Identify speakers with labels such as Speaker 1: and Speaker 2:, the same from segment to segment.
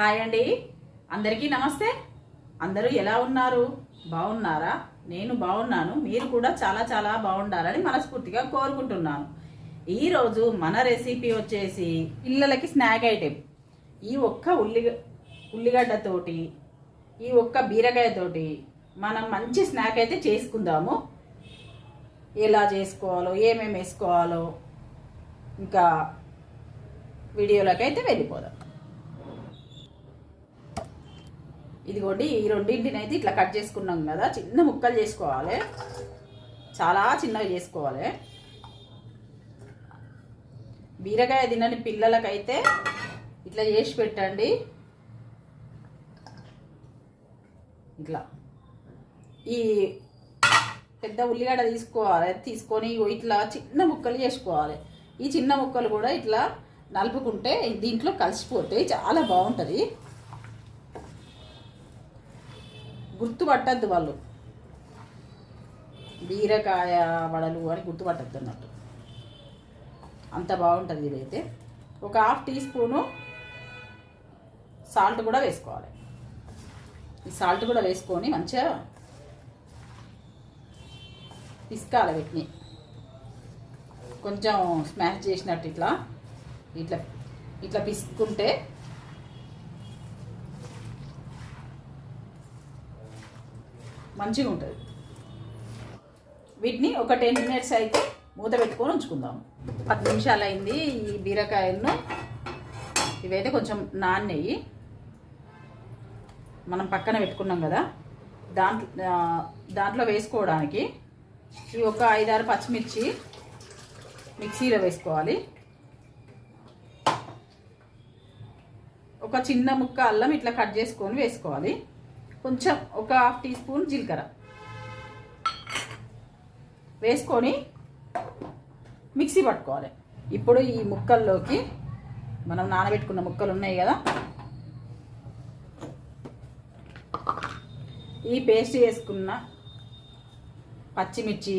Speaker 1: Hi అండి. అందరికీ నమస్తే. అందరూ ఎలా ఉన్నారు? బాగున్నారా? నేను బాగున్నాను. మీరు కూడా చాలా చాలా బాగుండాలని మనస్ఫూర్తిగా కోరుకుంటున్నాను. ఈరోజు మన రెసిపీ వచ్చేసి పిల్లలకి స్నాక్ ఐటెం ఈ ఒక్క ఉల్లి ఉల్లిగడ్డతోటి ఈ ఒక్క బీరకాయతోటి మనం మంచి స్నాక్ అయితే చేసుకుందాము. ఎలా చేసుకోవాలో ఏమేమి వేసుకోవాలో ఇంకా వీడియోలోకి అయితే వెళ్ళిపోదాం. ఇదిగోండి ఈ రెండింటిని అయితే ఇట్లా కట్ చేసుకున్నాం కదా చిన్న ముక్కలు చేసుకోవాలి. చాలా చిన్నగా చేసుకోవాలి. బీరకాయ తినని పిల్లలకైతే ఇట్లా చేసి పెట్టండి. ఇట్లా. ఈ పెద్ద ఉల్లిగడ్డ తీసుకోవాలి తీసుకొని ఇట్లా చిన్న ముక్కలు చేసుకోవాలి. ఈ చిన్న ముక్కలు కూడా ఇట్లా నలుపుకుంటే దీంట్లో కలిసిపోతాయి చాలా బాగుంటుంది. గుర్తుపట్టద్దు వాళ్ళు. బీరకాయ వడలు అని గుర్తుపట్టద్దు అన్నట్టు. అంత బాగుంటుంది ఇదైతే. ఒక హాఫ్ టీ స్పూను సాల్ట్ కూడా వేసుకోవాలి. ఈ సాల్ట్ కూడా వేసుకొని మంచిగా పిసుకాలి వీటిని. కొంచెం స్మాష్ చేసినట్టు ఇట్లా ఇట్లా ఇట్లా పిసుకుంటే మంచిగా ఉంటుంది వీటిని ఒక టెన్ మినిట్స్ అయితే మూత పెట్టుకొని ఉంచుకుందాం. పది నిమిషాలు అయింది ఈ బీరకాయలను. ఇవైతే కొంచెం నాన్నయ్యి మనం పక్కన పెట్టుకున్నాం కదా. దాంట్లో దాంట్లో వేసుకోవడానికి ఈ ఒక ఐదారు పచ్చిమిర్చి మిక్సీలో వేసుకోవాలి. ఒక చిన్న ముక్క అల్లం ఇట్లా కట్ చేసుకొని వేసుకోవాలి. కొంచెం ఒక హాఫ్ టీ స్పూన్ జీలకర్ర. వేసుకొని మిక్సీ పట్టుకోవాలి. ఇప్పుడు ఈ ముక్కల్లోకి మనం నానబెట్టుకున్న ముక్కలు ఉన్నాయి కదా. ఈ పేస్ట్ వేసుకున్న పచ్చిమిర్చి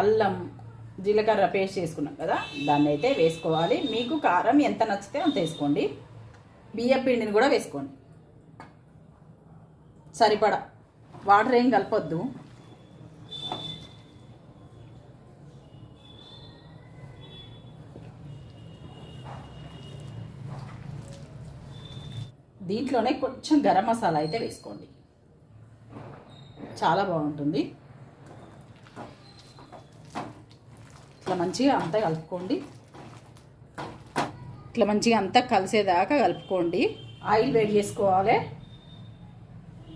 Speaker 1: అల్లం జీలకర్ర పేస్ట్ చేసుకున్నాం కదా. దాన్ని అయితే వేసుకోవాలి. మీకు కారం ఎంత నచ్చితే అంత వేసుకోండి. బియ్య పిండిని కూడా వేసుకోండి. సరిపడా. వాటర్ ఏం కలపొద్దు. దీంట్లోనే కొంచెం గరం మసాలా అయితే వేసుకోండి. చాలా బాగుంటుంది. ఇట్లా మంచిగా అంతా కలుపుకోండి. ఇట్లా మంచిగా అంతా కలిసేదాకా కలుపుకోండి. ఆయిల్ వేడి చేసుకోవాలి.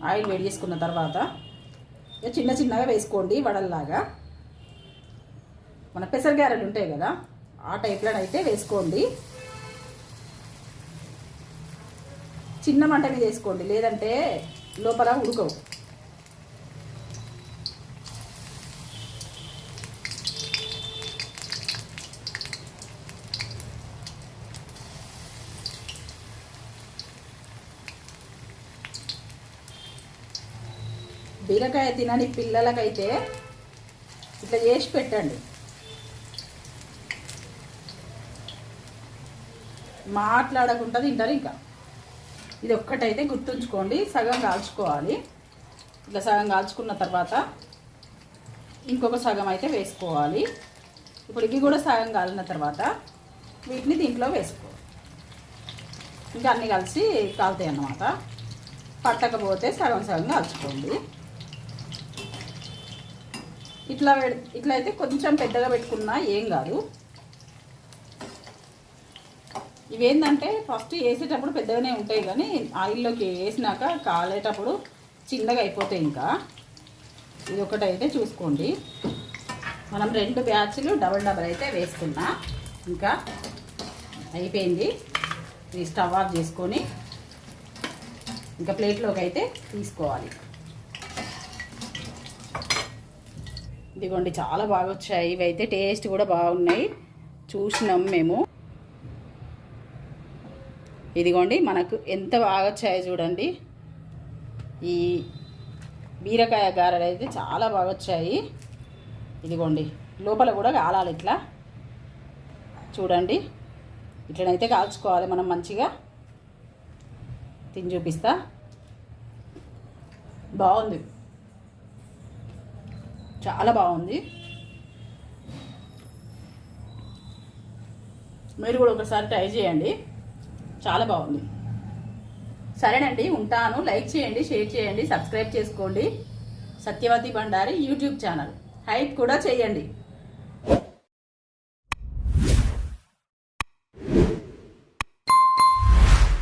Speaker 1: ఆయిల్ వేడి చేసుకున్న తర్వాత చిన్న చిన్నగా వేసుకోండి వడల్లాగా. మన పెసరగారెలు ఉంటాయి కదా ఆ టైప్లో అయితే వేసుకోండి. చిన్న మంట మీద వేసుకోండి లేదంటే లోపల ఉడకవు. బీరకాయ తినని పిల్లలకైతే ఇట్లా చేసి పెట్టండి. మాట్లాడకుండా తింటారు ఇంకా. ఇది ఒక్కటైతే గుర్తుంచుకోండి సగం కాల్చుకోవాలి. ఇట్లా సగం కాల్చుకున్న తర్వాత ఇంకొక సగం అయితే వేసుకోవాలి. ఇప్పుడు ఇవి కూడా సగం కాలిన తర్వాత వీటిని దీంట్లో వేసుకోవాలి ఇంకా అన్నీ కలిసి కాలుతాయి అన్నమాట. పట్టకపోతే సగం సగం కాల్చుకోండి. ఇట్లా ఇట్లా అయితే కొంచెం పెద్దగా పెట్టుకున్నా ఏం కాదు. ఇవేంటంటే ఫస్ట్ వేసేటప్పుడు పెద్దగానే ఉంటాయి కానీ ఆయిల్లోకి వేసినాక కాలేటప్పుడు చిన్నగా అయిపోతాయి ఇంకా. ఇది ఒకటైతే చూసుకోండి. మనం రెండు బ్యాచ్లు డబల్ డబల్ అయితే వేసుకున్నా. ఇంకా అయిపోయింది. ఇది స్టవ్ ఆఫ్ చేసుకొని ఇంకా ప్లేట్లోకి అయితే తీసుకోవాలి. ఇదిగోండి చాలా బాగా వచ్చాయి ఇవి అయితే టేస్ట్ కూడా బాగున్నాయి. చూసినాం మేము. ఇదిగోండి మనకు ఎంత బాగా వచ్చాయో చూడండి. ఈ బీరకాయ గారెలు అయితే చాలా బాగా వచ్చాయి ఇదిగోండి లోపల కూడా కాలాలి ఇట్లా. చూడండి ఇట్లనైతే కాల్చుకోవాలి మనం మంచిగా. తిని చూపిస్తా. బాగుంది. చాలా బాగుంది. మీరు కూడా ఒకసారి ట్రై చేయండి. చాలా బాగుంది. సరేనండి ఉంటాను. లైక్ చేయండి షేర్ చేయండి సబ్స్క్రైబ్ చేసుకోండి. Satyavathi Bhandari YouTube channel. Hype కూడా చేయండి.